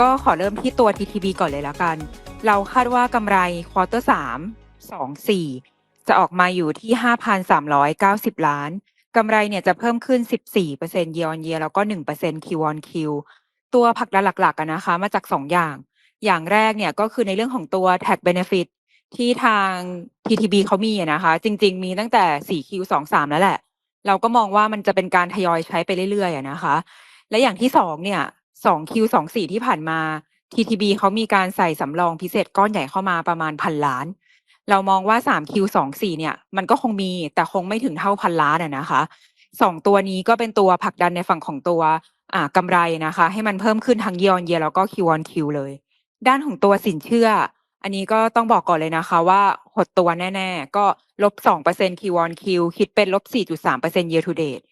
ก็ขอเริ่มที่ตัว TTB ก่อนเลยแล้วกัน เราคาดว่ากำไรควอเตอร์สามสองสี่จะออกมาอยู่ที่5,390ล้านกำไรเนี่ยจะเพิ่มขึ้น 14% year on year แล้วก็ 1% Q on Q ตัวผลักดันหลักๆนะคะ มาจาก 2 อย่าง อย่างแรกเนี่ยก็คือในเรื่องของตัว tax benefit ที่ทาง TTB เขามีนะคะ จริง ๆ มีตั้งแต่ 4Q 23 แล้วแหละ เราก็มองว่ามันจะเป็นการทยอยใช้ไปเรื่อยๆนะคะ และอย่างที่สองเนี่ย 2Q 24ที่ผ่านมา TTB เขามีการใส่สำรองพิเศษก้อนใหญ่เข้ามาประมาณพันล้าน เรามองว่า 3Q 24เนี่ย มันก็คงมีแต่คงไม่ถึงเท่าพันล้านอะนะคะสองตัวนี้ก็เป็นตัวผลักดันในฝั่งของตัวอ่ากำไรนะคะ ให้มันเพิ่มขึ้นทั้ง year on year แล้วก็ Q on Q เลย ด้านของตัวสินเชื่อ อันนี้ก็ต้องบอกก่อนเลยนะคะว่าหดตัวแน่ ๆ ก็ลบ2% Q on Q คิวออนคิวคิดเป็นลบ4.3% year to date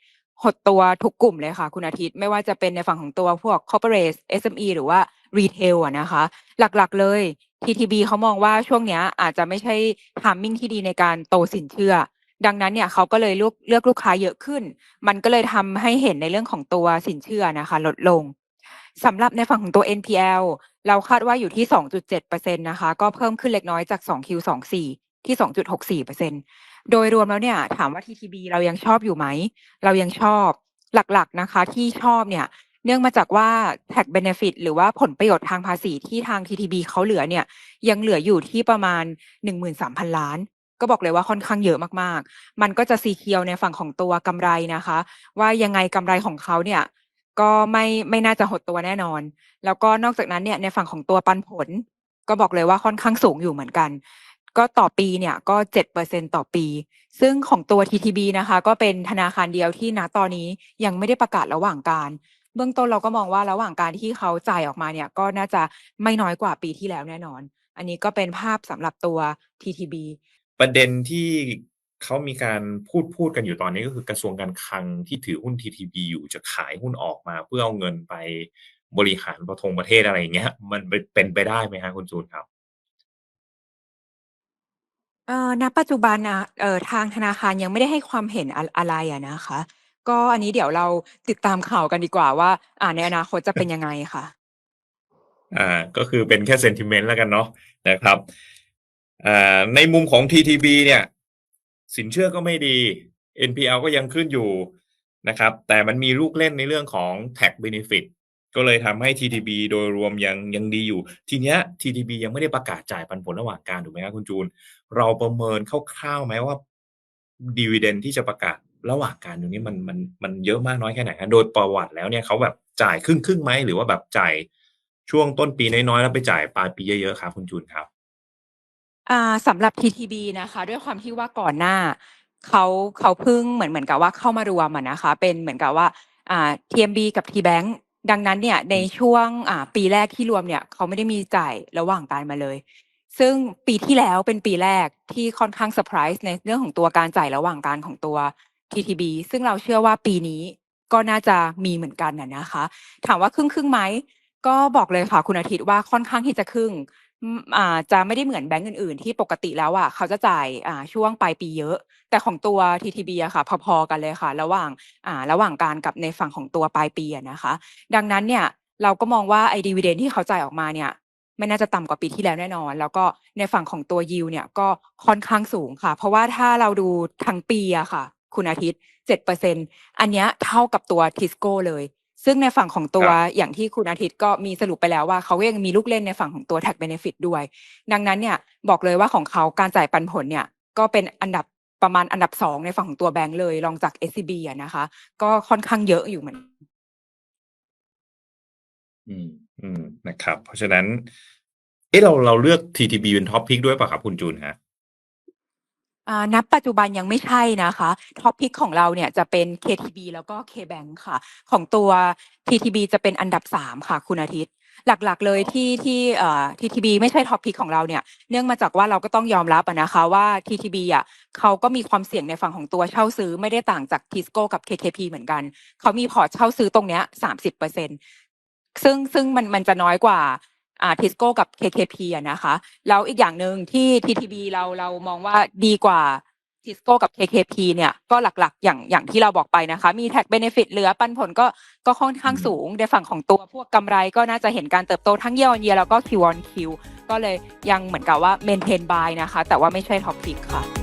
หดตัวทุกกลุ่มเลยค่ะ คุณอาทิตย์ไม่ว่าจะเป็นในฝั่งของตัวพวก corporate SME หรือว่า retail อะนะคะ หลักๆเลย TTB เขามองว่าช่วงนี้อาจจะไม่ใช่ timing ที่ดีในการโตสินเชื่อ ดังนั้นเนี่ยเขาก็เลยเลือกเลือกลูกค้าเยอะขึ้น มันก็เลยทำให้เห็นในเรื่องของตัวสินเชื่อนะคะ ลดลงสำหรับในฝั่งของตัว NPL เราคาดว่าอยู่ที่ 2.7%นะคะ ก็เพิ่มขึ้นเล็กน้อยจาก 2Q24 ที่ 2.64% โดยรวมแล้วเนี่ยถามว่า TTB เรายังชอบอยู่ไหม เรายังชอบหลักๆนะคะ ที่ชอบเนี่ย เนื่องมาจากว่า tax benefit หรือว่าผลประโยชน์ทางภาษีที่ทาง TTB เขาเหลือเนี่ย ยังเหลืออยู่ที่ประมาณ 13,000 ล้านก็บอกเลยว่าค่อนข้างเยอะมากๆ มันก็จะซีเคียวในฝั่งของตัวกำไรนะคะ ว่ายังไงกำไรของเขาเนี่ยก็ไม่ไม่น่าจะหดตัวแน่นอน แล้วก็นอกจากนั้นเนี่ยในฝั่งของตัวปันผล ก็บอกเลยว่าค่อนข้างสูงอยู่เหมือนกัน ก็ต่อปีเนี่ยก็7%ต่อปี ซึ่งของตัว TTB นะคะ ก็เป็นธนาคารเดียวที่ณตอนนี้ยังไม่ได้ประกาศระหว่างการ เบื้องต้นเราก็มองว่าระหว่างการที่เขาจ่ายออกมาเนี่ย ก็น่าจะไม่น้อยกว่าปีที่แล้วแน่นอน อันนี้ก็เป็นภาพสำหรับตัว TTB ประเด็นที่เขามีการพูดพูดกันอยู่ตอนนี้ก็คือกระทรวงการคลังที่ถือหุ้น TTB อยู่จะขายหุ้นออกมา เพื่อเอาเงินไปบริหารประทงประเทศอะไรอย่างเงี้ย มันเป็นไปได้ไหมคะคุณจูนครับ เอ่อ ณ ปัจจุบันน่ะ เอ่อ ทางธนาคารยังไม่ได้ให้ความเห็น อะ อะไรอะนะคะ ก็อันนี้เดี๋ยวเราติดตามข่าวกันดีกว่าว่า อ่า ในอนาคตจะเป็นยังไงค่ะ อ่า ก็คือเป็นแค่ sentiment แล้วกันเนาะ นะครับ อ่า ในมุมของ TTB เนี่ย สินเชื่อก็ไม่ดี NPL ก็ยังขึ้นอยู่นะครับ แต่มันมีลูกเล่นในเรื่องของ tax benefit ก็เลยทำให้ TTB โดยรวมยังยังดีอยู่ ทีเนี้ย TTB ยังไม่ได้ประกาศจ่ายปันผลระหว่างการถูกไหมครับคุณจูน เราประเมินคร่าวๆไหมว่า dividend ที่จะประกาศระหว่างการตรงนี้มันมันมันเยอะมากน้อยแค่ไหนครับโดยประวัติแล้วเนี่ยเขาแบบจ่ายครึ่งๆไหมหรือว่าแบบจ่ายช่วงต้นปีน้อยๆแล้วไปจ่ายปลายปีเยอะๆครับคุณจูนครับอ่าสำหรับ TTB นะคะ ด้วยความที่ว่าก่อนหน้าเขาเขาเพิ่งเหมือนเหมือนกับว่าเข้ามารวมอะนะคะ เป็นเหมือนกับว่าอ่า TMB กับ TBank ดังนั้นเนี่ยในช่วงอ่าปีแรกที่รวมเนี่ยเขาไม่ได้มีจ่ายระหว่างการมาเลย ซึ่งปีที่แล้วเป็นปีแรกที่ค่อนข้างเซอร์ไพรส์ในเรื่องของตัวการจ่ายระหว่างการของตัว TTB ซึ่งเราเชื่อว่าปีนี้ก็น่าจะมีเหมือนกันน่ะนะคะ ถามว่าครึ่งๆไหมก็บอกเลยค่ะคุณอาทิตย์ว่าค่อนข้างที่จะครึ่ง อืม อ่า จะไม่ได้เหมือนแบงก์อื่น ๆ ที่ปกติแล้วอะเขาจะจ่าย อ่า ช่วงปลายปีเยอะ แต่ของตัว TTB อะค่ะ พอ ๆ กันเลยค่ะ ระหว่าง อ่า ระหว่างการกับในฝั่งของตัวปลายปีอะนะคะ ดังนั้นเนี่ย เราก็มองว่า ไอ้ dividend ที่เขาจ่ายออกมาเนี่ย ไม่น่าจะต่ำกว่าปีที่แล้วแน่นอน แล้วก็ในฝั่งของตัว yield เนี่ย ก็ค่อนข้างสูงค่ะ เพราะว่าถ้าเราดูทั้งปีอะค่ะ คุณอาทิตย์ 7%อันเนี้ยเท่ากับตัว Tisco เลย ซึ่งในฝั่งของตัวครับอย่างที่คุณอาทิตย์ก็มีสรุปไปแล้วว่าเขาก็ยังมีลูกเล่นในฝั่งของตัว tax benefit ด้วย ดังนั้นเนี่ยบอกเลยว่าของเขาการจ่ายปันผลเนี่ยก็เป็นอันดับประมาณอันดับ2ในฝั่งของตัวแบงก์เลยรองจาก SCB อะนะคะ ก็ค่อนข้างเยอะอยู่เหมือนอืมอืมนะครับ เพราะฉะนั้น เอ๊ะเราเราเลือก TTB เป็น top pick ด้วยเปล่าครับคุณจูนครับ? อ่า ณ ปัจจุบันยังไม่ใช่นะคะท็อปพิกของเราเนี่ยจะเป็น KTB แล้วก็ KBank ค่ะ ของตัว TTB จะเป็นอันดับ 3 ค่ะ คุณอาทิตย์ หลักๆ เลยที่ที่เอ่อ TTB ไม่ใช่ท็อปพิกของเราเนี่ย เนื่องมาจากว่าเราก็ต้องยอมรับอะนะคะว่า TTB อะเขาก็มีความเสี่ยงในฝั่งของตัวเช่าซื้อไม่ได้ต่างจาก Tisco กับ KKP เหมือนกัน เขามีพอร์ตเช่าซื้อตรงเนี้ย 30%ซึ่งซึ่งมันมันจะน้อยกว่า อ่า Tisco กับ KKP อะนะคะแล้วอีกอย่างหนึ่งที่ TTB เราเรามองว่าดีกว่าทิสโก้กับ KKP เนี่ยก็หลักๆ อย่างอย่างที่เราบอกไปนะคะ มีแท็กเบเนฟิตเหลือปันผลก็ก็ค่อนข้างสูงในฝั่งของตัวพวกกำไรก็น่าจะเห็นการเติบโตทั้ง year on year แล้วก็ Q on Q ก็เลยยังเหมือนกับว่า maintain buy นะคะ แต่ว่าไม่ใช่ท็อปพิกค่ะ